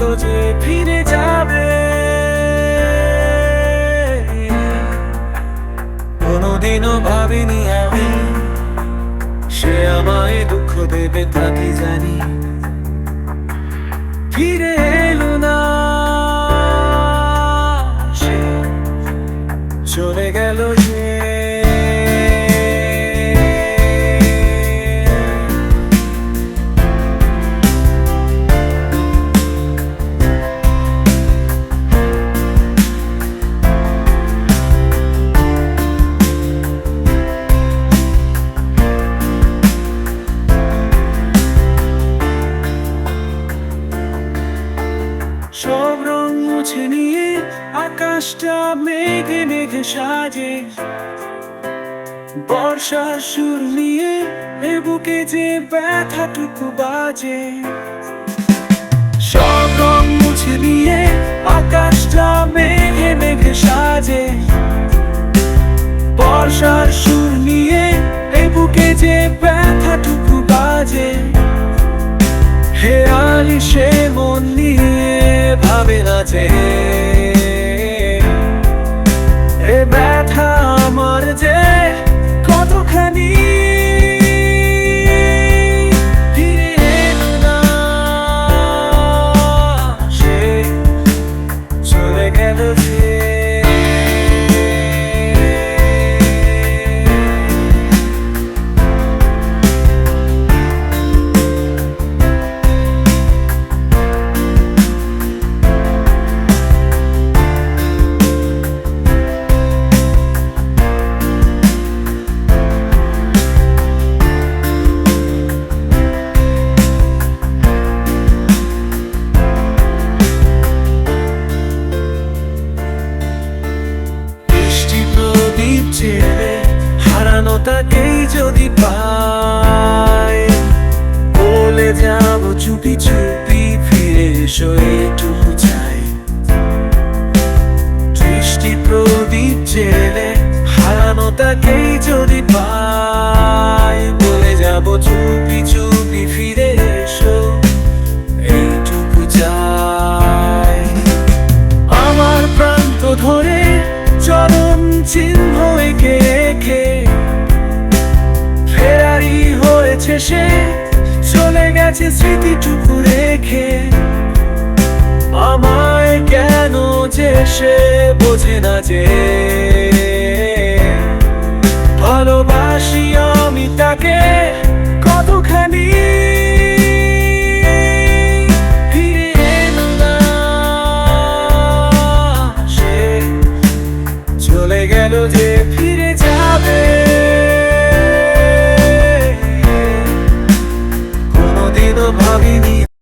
তো যে ফিরে যাবে? কোনোদিনও ভাবিনি আমি, সে আমায় দুঃখ দেবে তাকে জানি? ফিরে এলো না চলে গেল সে। মুছে নিয়ে আকাশটা মেঘে মেঘে সাজে। বর্ষার সুর নিয়ে এ বুকে যে ব্যথাটুকু বাজে। সব রং মুছে নিয়ে আকাশটা মেঘে মেঘে সাজে। বর্ষার সুর নিয়ে ভাবে না প্রদীপ হারানো তাকেই যদি পাই, বলে যাব চুপি চুপি ফিরে এসো এটুকু চাই। দৃষ্টি প্রদীপ হারানো তাকেই হয়েছে সে চলে গেছে স্মৃতিটুকু রেখে। আমায় কেন যে সে বোঝে না যে? ভালোবাসি আমি তাকে কতখানি